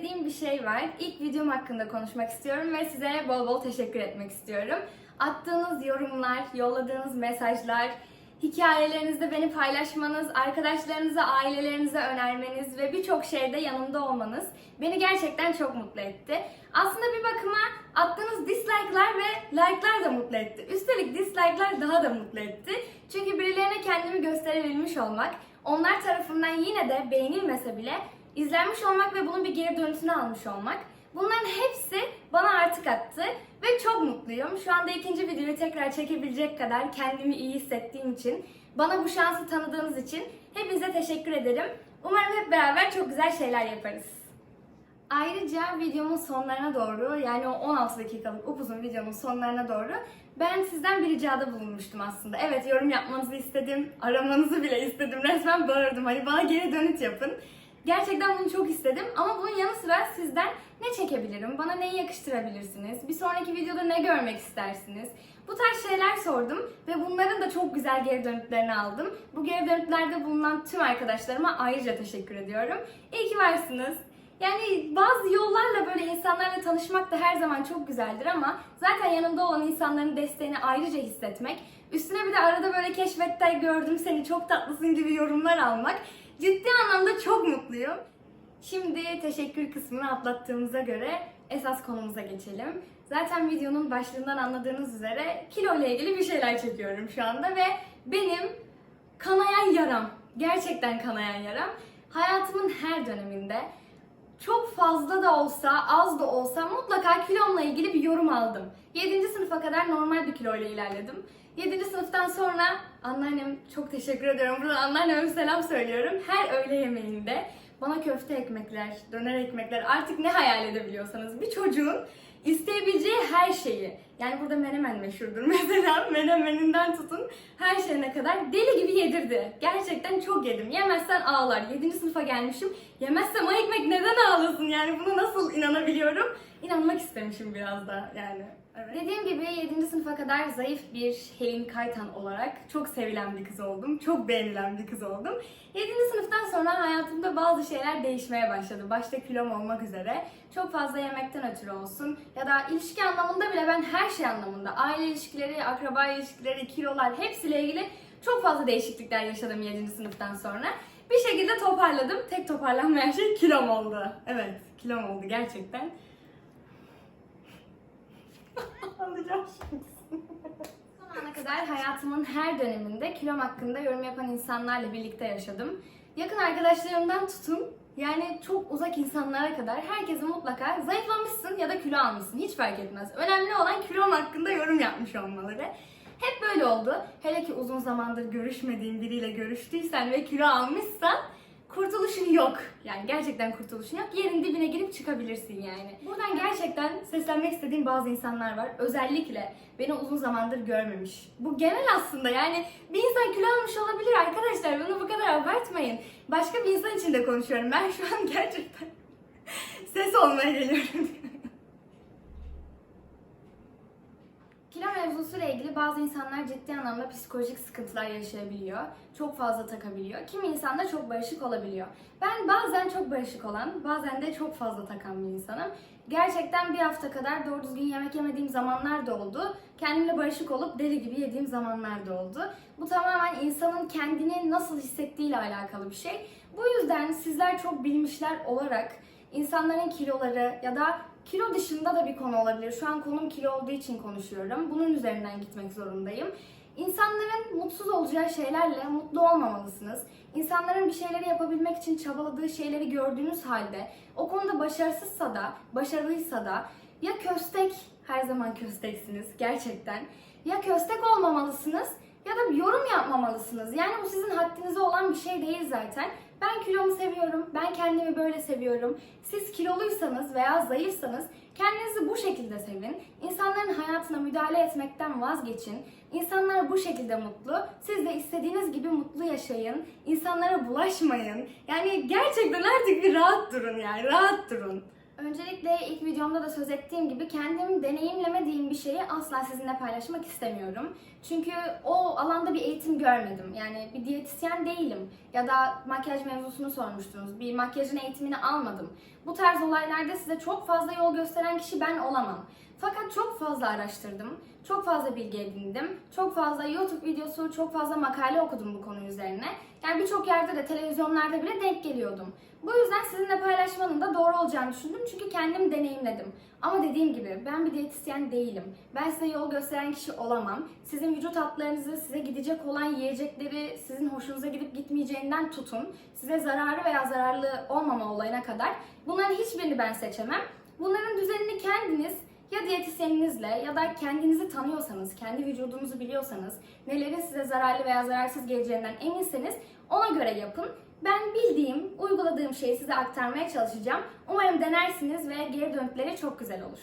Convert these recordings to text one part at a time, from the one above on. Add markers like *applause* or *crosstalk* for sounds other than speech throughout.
istediğim bir şey var. İlk videom hakkında konuşmak istiyorum ve size bol bol teşekkür etmek istiyorum. Attığınız yorumlar, yolladığınız mesajlar, hikayelerinizde beni paylaşmanız, arkadaşlarınıza, ailelerinize önermeniz ve birçok şeyde yanımda olmanız beni gerçekten çok mutlu etti. Aslında bir bakıma attığınız dislike'lar ve like'lar da mutlu etti. Üstelik dislike'lar daha da mutlu etti. Çünkü birilerine kendimi gösterebilmiş olmak, onlar tarafından yine de beğenilmese bile izlenmiş olmak ve bunun bir geri dönütünü almış olmak Bunların hepsi bana artık attı ve çok mutluyum. Şu anda ikinci videoyu tekrar çekebilecek kadar kendimi iyi hissettiğim için, bana bu şansı tanıdığınız için hepinize teşekkür ederim. Umarım hep beraber çok güzel şeyler yaparız. Ayrıca videomun sonlarına doğru yani o 16 dakikalık upuzun videonun sonlarına doğru ben sizden bir ricada bulunmuştum aslında. Evet yorum yapmanızı istedim, aramanızı bile istedim. Resmen bağırdım hani bana geri dönüt yapın. Gerçekten bunu çok istedim ama bunun yanı sıra sizden ne çekebilirim, bana neyi yakıştırabilirsiniz, bir sonraki videoda ne görmek istersiniz? Bu tarz şeyler sordum ve bunların da çok güzel geri dönütlerini aldım. Bu geri dönütlerde bulunan tüm arkadaşlarıma ayrıca teşekkür ediyorum. İyi ki varsınız. Yani bazı yollarla böyle insanlarla tanışmak da her zaman çok güzeldir ama zaten yanımda olan insanların desteğini ayrıca hissetmek, üstüne bir de arada böyle keşfette gördüm seni çok tatlısın gibi yorumlar almak ciddi anlamda çok mutluyum. Şimdi teşekkür kısmını atlattığımıza göre esas konumuza geçelim. Zaten videonun başlığından anladığınız üzere kilo ile ilgili bir şeyler çekiyorum şu anda ve benim kanayan yaram, gerçekten kanayan yaram hayatımın her döneminde çok fazla da olsa, az da olsa mutlaka kilomla ilgili bir yorum aldım. 7. sınıfa kadar normal bir kiloyla ilerledim. 7. sınıftan sonra anneannem çok teşekkür ediyorum. Buradan anneanneme selam söylüyorum. Her öğle yemeğinde bana köfte ekmekler, döner ekmekler artık ne hayal edebiliyorsanız bir çocuğun isteyebileceği her şeyi yani burada menemen meşhurdur *laughs* mesela menemeninden tutun her şeyine kadar deli gibi yedirdi. Gerçekten çok yedim. Yemezsen ağlar. 7. sınıfa gelmişim. Yemezsem o ekmek neden ağlasın yani buna nasıl inanabiliyorum? İnanmak istemişim biraz da yani. Evet. Dediğim gibi 7. sınıfa kadar zayıf bir Helin Kaytan olarak çok sevilen bir kız oldum. Çok beğenilen bir kız oldum. 7. sınıftan sonra hayatımda bazı şeyler değişmeye başladı. Başta kilom olmak üzere. Çok fazla yemekten ötürü olsun. Ya da ilişki anlamında bile ben her şey anlamında. Aile ilişkileri, akraba ilişkileri, kilolar hepsiyle ilgili çok fazla değişiklikler yaşadım 7. sınıftan sonra. Bir şekilde toparladım. Tek toparlanmayan şey kilom oldu. Evet, kilom oldu gerçekten. Alacağım şimdi. Son ana kadar hayatımın her döneminde kilom hakkında yorum yapan insanlarla birlikte yaşadım. Yakın arkadaşlarımdan tutun, yani çok uzak insanlara kadar herkese mutlaka zayıflamışsın ya da kilo almışsın hiç fark etmez. Önemli olan kilom hakkında yorum yapmış olmaları. Hep böyle oldu. Hele ki uzun zamandır görüşmediğin biriyle görüştüysen ve kilo almışsan kurtuluşun yok. Yani gerçekten kurtuluşun yok. Yerin dibine girip çıkabilirsin yani. Buradan gerçekten seslenmek istediğim bazı insanlar var. Özellikle beni uzun zamandır görmemiş. Bu genel aslında yani bir insan kilo almış olabilir arkadaşlar. Bunu bu kadar abartmayın. Başka bir insan için de konuşuyorum. Ben şu an gerçekten *laughs* ses olmaya geliyorum. Kilo mevzusuyla ilgili bazı insanlar ciddi anlamda psikolojik sıkıntılar yaşayabiliyor. Çok fazla takabiliyor. Kimi insan da çok barışık olabiliyor. Ben bazen çok barışık olan, bazen de çok fazla takan bir insanım. Gerçekten bir hafta kadar doğru düzgün yemek yemediğim zamanlar da oldu. Kendimle barışık olup deli gibi yediğim zamanlar da oldu. Bu tamamen insanın kendini nasıl hissettiğiyle alakalı bir şey. Bu yüzden sizler çok bilmişler olarak insanların kiloları ya da kilo dışında da bir konu olabilir. Şu an konum kilo olduğu için konuşuyorum. Bunun üzerinden gitmek zorundayım. İnsanların mutsuz olacağı şeylerle mutlu olmamalısınız. İnsanların bir şeyleri yapabilmek için çabaladığı şeyleri gördüğünüz halde o konuda başarısızsa da, başarılıysa da ya köstek, her zaman kösteksiniz gerçekten. Ya köstek olmamalısınız ya da yorum yapmamalısınız. Yani bu sizin haddinize olan bir şey değil zaten. Ben kilomu seviyorum, ben kendimi böyle seviyorum. Siz kiloluysanız veya zayıfsanız kendinizi bu şekilde sevin. İnsanların hayatına müdahale etmekten vazgeçin. İnsanlar bu şekilde mutlu. Siz de istediğiniz gibi mutlu yaşayın. İnsanlara bulaşmayın. Yani gerçekten artık bir rahat durun yani, rahat durun. Öncelikle ilk videomda da söz ettiğim gibi kendim deneyimlemediğim bir şeyi asla sizinle paylaşmak istemiyorum. Çünkü o alanda bir eğitim görmedim. Yani bir diyetisyen değilim. Ya da makyaj mevzusunu sormuştunuz. Bir makyajın eğitimini almadım. Bu tarz olaylarda size çok fazla yol gösteren kişi ben olamam. Fakat çok fazla araştırdım, çok fazla bilgi edindim, çok fazla YouTube videosu, çok fazla makale okudum bu konu üzerine. Yani birçok yerde de televizyonlarda bile denk geliyordum. Bu yüzden sizinle paylaşmanın da doğru olacağını düşündüm çünkü kendim deneyimledim. Ama dediğim gibi ben bir diyetisyen değilim. Ben size yol gösteren kişi olamam. Sizin vücut hatlarınızı, size gidecek olan yiyecekleri, sizin hoşunuza gidip gitmeyeceğinden tutun. Size zararı veya zararlı olmama olayına kadar bunların hiçbirini ben seçemem. Bunların düzenini kendiniz ya diyetisyeninizle ya da kendinizi tanıyorsanız, kendi vücudunuzu biliyorsanız, nelerin size zararlı veya zararsız geleceğinden eminseniz ona göre yapın. Ben bildiğim, uyguladığım şeyi size aktarmaya çalışacağım. Umarım denersiniz ve geri dönütleri çok güzel olur.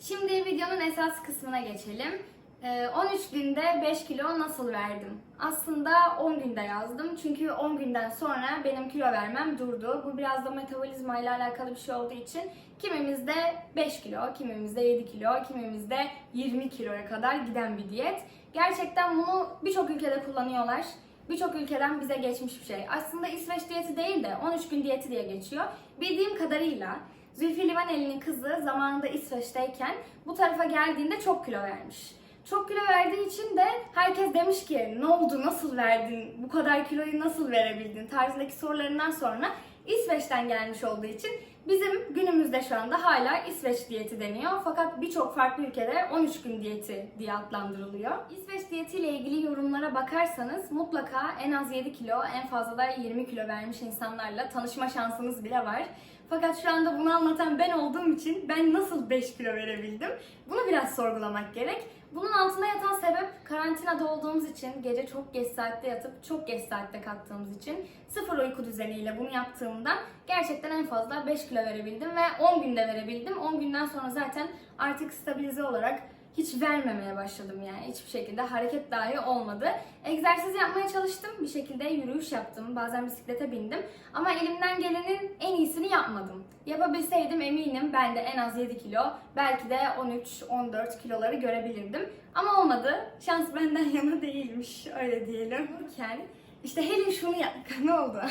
Şimdi videonun esas kısmına geçelim. Ee, 13 günde 5 kilo nasıl verdim? Aslında 10 günde yazdım. Çünkü 10 günden sonra benim kilo vermem durdu. Bu biraz da metabolizma ile alakalı bir şey olduğu için kimimizde 5 kilo, kimimizde 7 kilo, kimimizde 20 kiloya kadar giden bir diyet. Gerçekten bunu birçok ülkede kullanıyorlar. Birçok ülkeden bize geçmiş bir şey. Aslında İsveç diyeti değil de 13 gün diyeti diye geçiyor. Bildiğim kadarıyla Zülfü Livaneli'nin kızı zamanında İsveç'teyken bu tarafa geldiğinde çok kilo vermiş. Çok kilo verdiği için de herkes demiş ki ne oldu, nasıl verdin, bu kadar kiloyu nasıl verebildin tarzındaki sorularından sonra İsveç'ten gelmiş olduğu için bizim günümüzde şu anda hala İsveç diyeti deniyor. Fakat birçok farklı ülkede 13 gün diyeti diye adlandırılıyor. İsveç diyetiyle ilgili yorumlara bakarsanız mutlaka en az 7 kilo, en fazla da 20 kilo vermiş insanlarla tanışma şansınız bile var. Fakat şu anda bunu anlatan ben olduğum için ben nasıl 5 kilo verebildim? Bunu biraz sorgulamak gerek. Bunun altında yatan sebep karantinada olduğumuz için, gece çok geç saatte yatıp çok geç saatte kalktığımız için sıfır uyku düzeniyle bunu yaptığımdan gerçekten en fazla 5 kilo verebildim ve 10 günde verebildim. 10 günden sonra zaten artık stabilize olarak hiç vermemeye başladım yani hiçbir şekilde hareket dahi olmadı. Egzersiz yapmaya çalıştım bir şekilde yürüyüş yaptım bazen bisiklete bindim ama elimden gelenin en iyisini yapmadım. Yapabilseydim eminim ben de en az 7 kilo belki de 13-14 kiloları görebilirdim ama olmadı şans benden yana değilmiş öyle diyelim. Dururken işte Helin şunu yap... ne oldu?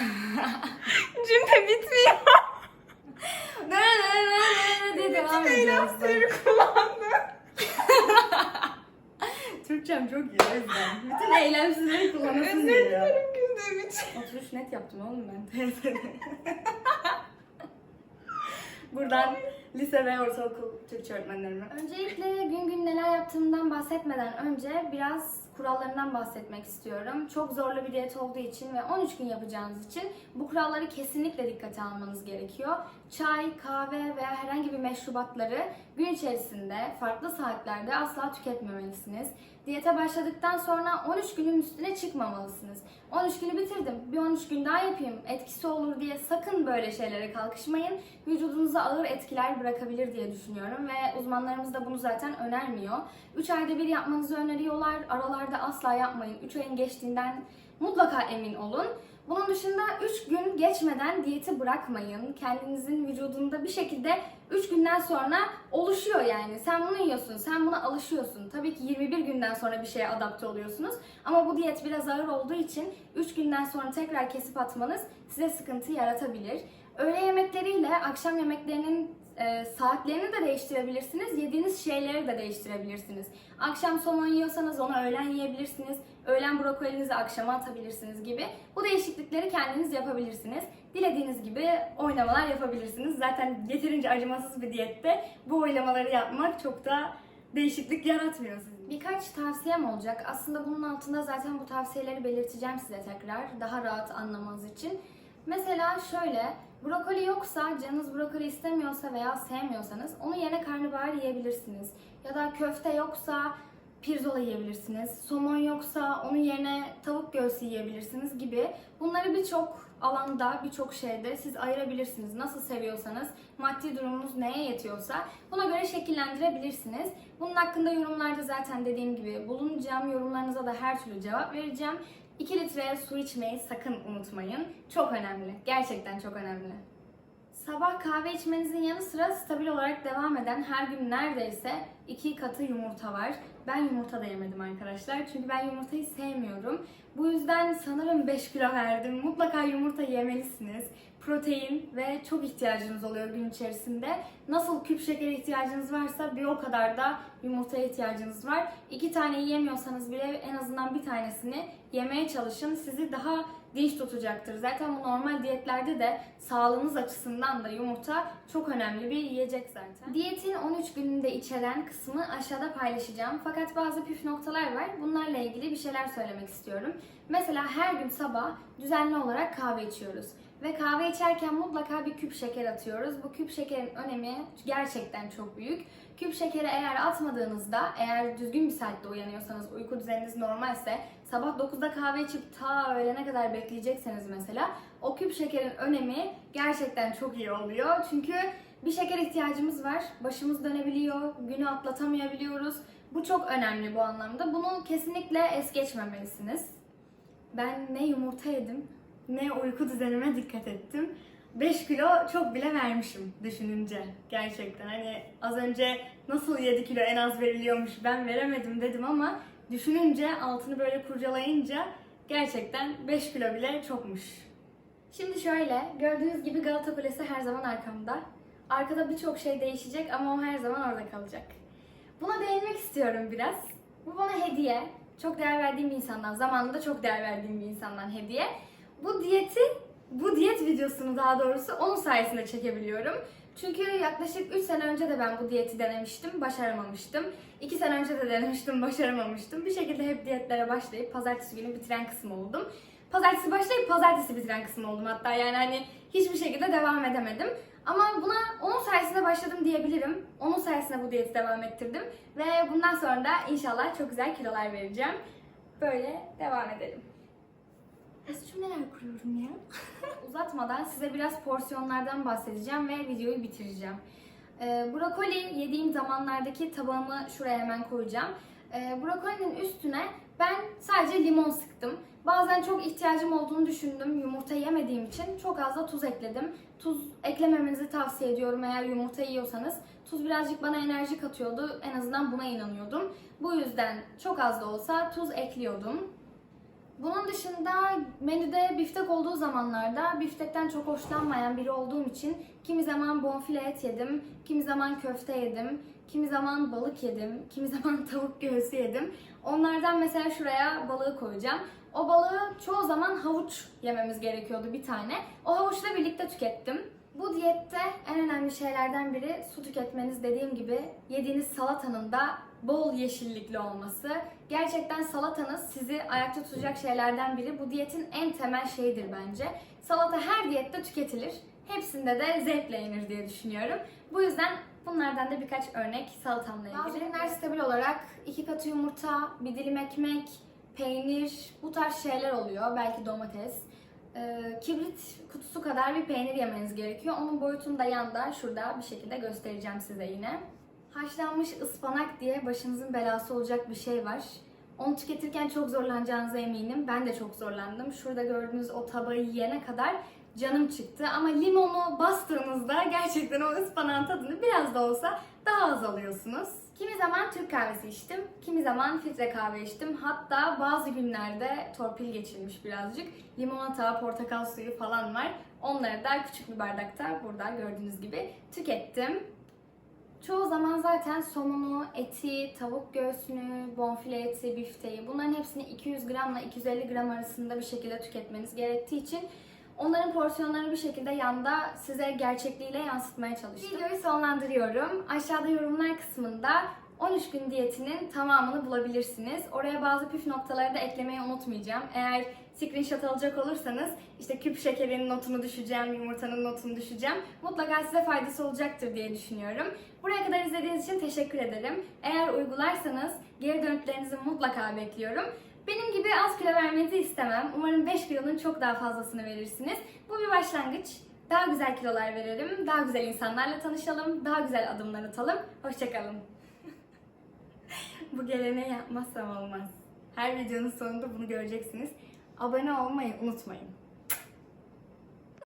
Cümle bitmiyor. ne ne ne ne diye devam ediyoruz. kullandı. *laughs* Türkçem çok iyi o yüzden. Bütün eylemsizleri kullanasın Özür dilerim güldüğüm için. Oturuş net yaptım oğlum ben. *laughs* Buradan lise ve ortaokul Türkçe öğretmenlerime. Öncelikle gün gün neler yaptığımdan bahsetmeden önce biraz kurallarından bahsetmek istiyorum. Çok zorlu bir diyet olduğu için ve 13 gün yapacağınız için bu kuralları kesinlikle dikkate almanız gerekiyor. Çay, kahve veya herhangi bir meşrubatları gün içerisinde farklı saatlerde asla tüketmemelisiniz. Diyete başladıktan sonra 13 günün üstüne çıkmamalısınız. 13 günü bitirdim, bir 13 gün daha yapayım, etkisi olur diye sakın böyle şeylere kalkışmayın. Vücudunuza ağır etkiler bırakabilir diye düşünüyorum ve uzmanlarımız da bunu zaten önermiyor. 3 ayda bir yapmanızı öneriyorlar, aralarda asla yapmayın. 3 ayın geçtiğinden mutlaka emin olun. Bunun dışında 3 gün geçmeden diyeti bırakmayın. Kendinizin vücudunda bir şekilde 3 günden sonra oluşuyor yani. Sen bunu yiyorsun, sen buna alışıyorsun. Tabii ki 21 günden sonra bir şeye adapte oluyorsunuz. Ama bu diyet biraz ağır olduğu için 3 günden sonra tekrar kesip atmanız size sıkıntı yaratabilir. Öğle yemekleriyle akşam yemeklerinin e, saatlerini de değiştirebilirsiniz. Yediğiniz şeyleri de değiştirebilirsiniz. Akşam somon yiyorsanız onu öğlen yiyebilirsiniz. Öğlen brokolinizi akşama atabilirsiniz gibi. Bu değişiklikleri kendiniz yapabilirsiniz. Dilediğiniz gibi oynamalar yapabilirsiniz. Zaten yeterince acımasız bir diyette bu oynamaları yapmak çok da değişiklik yaratmıyor sizin. Birkaç tavsiyem olacak. Aslında bunun altında zaten bu tavsiyeleri belirteceğim size tekrar. Daha rahat anlamanız için. Mesela şöyle, brokoli yoksa, canınız brokoli istemiyorsa veya sevmiyorsanız onun yerine karnabahar yiyebilirsiniz. Ya da köfte yoksa pirzola yiyebilirsiniz. Somon yoksa onun yerine tavuk göğsü yiyebilirsiniz gibi. Bunları birçok alanda, birçok şeyde siz ayırabilirsiniz. Nasıl seviyorsanız, maddi durumunuz neye yetiyorsa buna göre şekillendirebilirsiniz. Bunun hakkında yorumlarda zaten dediğim gibi bulunacağım. Yorumlarınıza da her türlü cevap vereceğim. 2 litre su içmeyi sakın unutmayın. Çok önemli. Gerçekten çok önemli. Sabah kahve içmenizin yanı sıra stabil olarak devam eden her gün neredeyse iki katı yumurta var. Ben yumurta da yemedim arkadaşlar. Çünkü ben yumurtayı sevmiyorum. Bu yüzden sanırım 5 kilo verdim. Mutlaka yumurta yemelisiniz. Protein ve çok ihtiyacınız oluyor gün içerisinde. Nasıl küp şekere ihtiyacınız varsa bir o kadar da yumurtaya ihtiyacınız var. İki tane yiyemiyorsanız bile en azından bir tanesini yemeye çalışın. Sizi daha dinç tutacaktır. Zaten bu normal diyetlerde de sağlığınız açısından da yumurta çok önemli bir yiyecek zaten. Diyetin 13 gününde içeren kısmı aşağıda paylaşacağım. Fakat bazı püf noktalar var. Bunlarla ilgili bir şeyler söylemek istiyorum. Mesela her gün sabah düzenli olarak kahve içiyoruz. Ve kahve içerken mutlaka bir küp şeker atıyoruz. Bu küp şekerin önemi gerçekten çok büyük. Küp şekeri eğer atmadığınızda, eğer düzgün bir saatte uyanıyorsanız, uyku düzeniniz normalse, sabah 9'da kahve içip ta öğlene kadar bekleyecekseniz mesela, o küp şekerin önemi gerçekten çok iyi oluyor. Çünkü bir şeker ihtiyacımız var, başımız dönebiliyor, günü atlatamayabiliyoruz. Bu çok önemli bu anlamda. Bunu kesinlikle es geçmemelisiniz. Ben ne yumurta yedim, ne uyku düzenime dikkat ettim. 5 kilo çok bile vermişim düşününce gerçekten. Hani az önce nasıl 7 kilo en az veriliyormuş ben veremedim dedim ama düşününce altını böyle kurcalayınca gerçekten 5 kilo bile çokmuş. Şimdi şöyle gördüğünüz gibi Galata Kulesi her zaman arkamda. Arkada birçok şey değişecek ama o her zaman orada kalacak. Buna değinmek istiyorum biraz. Bu bana hediye. Çok değer verdiğim bir insandan, zamanında çok değer verdiğim bir insandan hediye. Bu diyeti, bu diyet videosunu daha doğrusu onun sayesinde çekebiliyorum. Çünkü yaklaşık 3 sene önce de ben bu diyeti denemiştim, başaramamıştım. 2 sene önce de denemiştim, *laughs* başaramamıştım. Bir şekilde hep diyetlere başlayıp pazartesi günü bitiren kısım oldum. Pazartesi başlayıp pazartesi bitiren kısım oldum hatta yani hani hiçbir şekilde devam edemedim. Ama buna onun sayesinde başladım diyebilirim. Onun sayesinde bu diyeti devam ettirdim. Ve bundan sonra da inşallah çok güzel kilolar vereceğim. Böyle devam edelim. Nasıl cümleler kuruyorum ya? *laughs* Uzatmadan size biraz porsiyonlardan bahsedeceğim ve videoyu bitireceğim. Ee, brokoli yediğim zamanlardaki tabağımı şuraya hemen koyacağım. Ee, brokolinin üstüne ben sadece limon sıktım. Bazen çok ihtiyacım olduğunu düşündüm. Yumurta yemediğim için çok az da tuz ekledim. Tuz eklememenizi tavsiye ediyorum eğer yumurta yiyorsanız. Tuz birazcık bana enerji katıyordu. En azından buna inanıyordum. Bu yüzden çok az da olsa tuz ekliyordum. Bunun dışında menüde biftek olduğu zamanlarda biftekten çok hoşlanmayan biri olduğum için kimi zaman bonfile et yedim, kimi zaman köfte yedim, kimi zaman balık yedim, kimi zaman *laughs* tavuk göğsü yedim. Onlardan mesela şuraya balığı koyacağım. O balığı çoğu zaman havuç yememiz gerekiyordu bir tane. O havuçla birlikte tükettim. Bu diyette en önemli şeylerden biri su tüketmeniz dediğim gibi yediğiniz salatanın da bol yeşillikli olması. Gerçekten salatanız sizi ayakta tutacak şeylerden biri. Bu diyetin en temel şeyidir bence. Salata her diyette tüketilir. Hepsinde de zevkle yenir diye düşünüyorum. Bu yüzden bunlardan da birkaç örnek salatamla ilgili. Bazı günler stabil olarak iki katı yumurta, bir dilim ekmek, peynir, bu tarz şeyler oluyor. Belki domates. Ee, kibrit kutusu kadar bir peynir yemeniz gerekiyor. Onun boyutunu da yanda şurada bir şekilde göstereceğim size yine. Haşlanmış ıspanak diye başınızın belası olacak bir şey var. Onu tüketirken çok zorlanacağınıza eminim. Ben de çok zorlandım. Şurada gördüğünüz o tabağı yiyene kadar canım çıktı. Ama limonu bastığınızda gerçekten o ıspanağın tadını biraz da olsa daha az alıyorsunuz. Kimi zaman Türk kahvesi içtim, kimi zaman filtre kahve içtim. Hatta bazı günlerde torpil geçirmiş birazcık. Limonata, portakal suyu falan var. Onları da küçük bir bardakta burada gördüğünüz gibi tükettim. Çoğu zaman zaten somonu, eti, tavuk göğsünü, bonfile eti, bifteyi bunların hepsini 200 gramla 250 gram arasında bir şekilde tüketmeniz gerektiği için onların porsiyonlarını bir şekilde yanda size gerçekliğiyle yansıtmaya çalıştım. Videoyu sonlandırıyorum. Aşağıda yorumlar kısmında 13 gün diyetinin tamamını bulabilirsiniz. Oraya bazı püf noktaları da eklemeyi unutmayacağım. Eğer screenshot alacak olursanız işte küp şekerinin notunu düşeceğim, yumurtanın notunu düşeceğim. Mutlaka size faydası olacaktır diye düşünüyorum. Buraya kadar izlediğiniz için teşekkür ederim. Eğer uygularsanız geri dönütlerinizi mutlaka bekliyorum. Benim gibi az kilo vermenizi istemem. Umarım 5 kilonun çok daha fazlasını verirsiniz. Bu bir başlangıç. Daha güzel kilolar verelim, daha güzel insanlarla tanışalım, daha güzel adımlar atalım. Hoşçakalın. *laughs* Bu geleneği yapmazsam olmaz. Her videonun sonunda bunu göreceksiniz. Abone olmayı unutmayın.